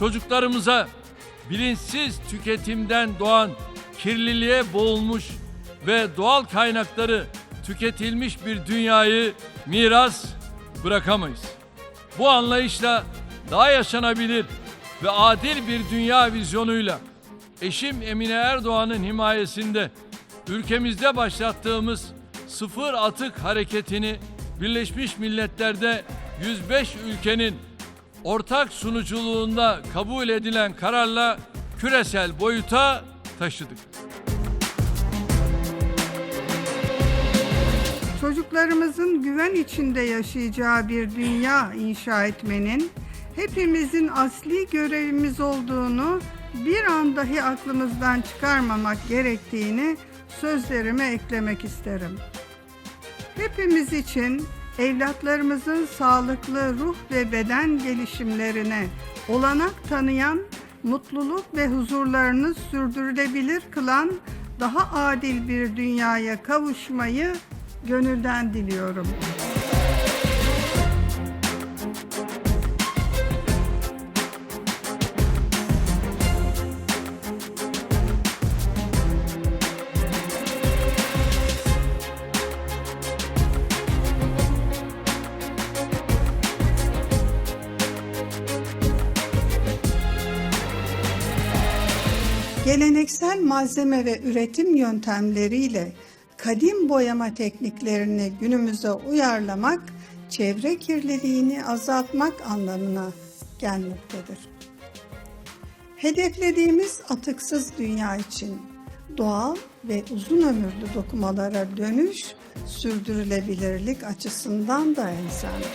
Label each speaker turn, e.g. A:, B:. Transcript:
A: çocuklarımıza bilinçsiz tüketimden doğan kirliliğe boğulmuş ve doğal kaynakları tüketilmiş bir dünyayı miras bırakamayız. Bu anlayışla daha yaşanabilir ve adil bir dünya vizyonuyla eşim Emine Erdoğan'ın himayesinde ülkemizde başlattığımız sıfır atık hareketini Birleşmiş Milletler'de 105 ülkenin ortak sunuculuğunda kabul edilen kararla küresel boyuta taşıdık.
B: Çocuklarımızın güven içinde yaşayacağı bir dünya inşa etmenin hepimizin asli görevimiz olduğunu bir an dahi aklımızdan çıkarmamak gerektiğini sözlerime eklemek isterim. Hepimiz için evlatlarımızın sağlıklı ruh ve beden gelişimlerine olanak tanıyan, mutluluk ve huzurlarını sürdürülebilir kılan daha adil bir dünyaya kavuşmayı gönülden diliyorum. Geleneksel malzeme ve üretim yöntemleriyle kadim boyama tekniklerini günümüze uyarlamak, çevre kirliliğini azaltmak anlamına gelmektedir. Hedeflediğimiz atıksız dünya için doğal ve uzun ömürlü dokumalara dönüş sürdürülebilirlik açısından da elzemdir.